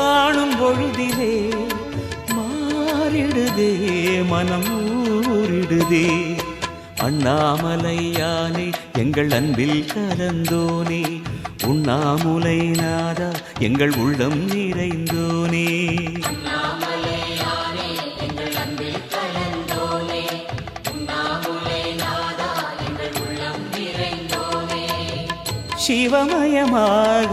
காணும் பொழுதிலே மாறிடுதே மனம் ஊரிடுதே அண்ணாமலையானே எங்கள் அன்பில் கலந்தோனே. உண்ணாமுலை நாதா எங்கள் உள்ளம் நிறைந்தோனே. சிவமயமாக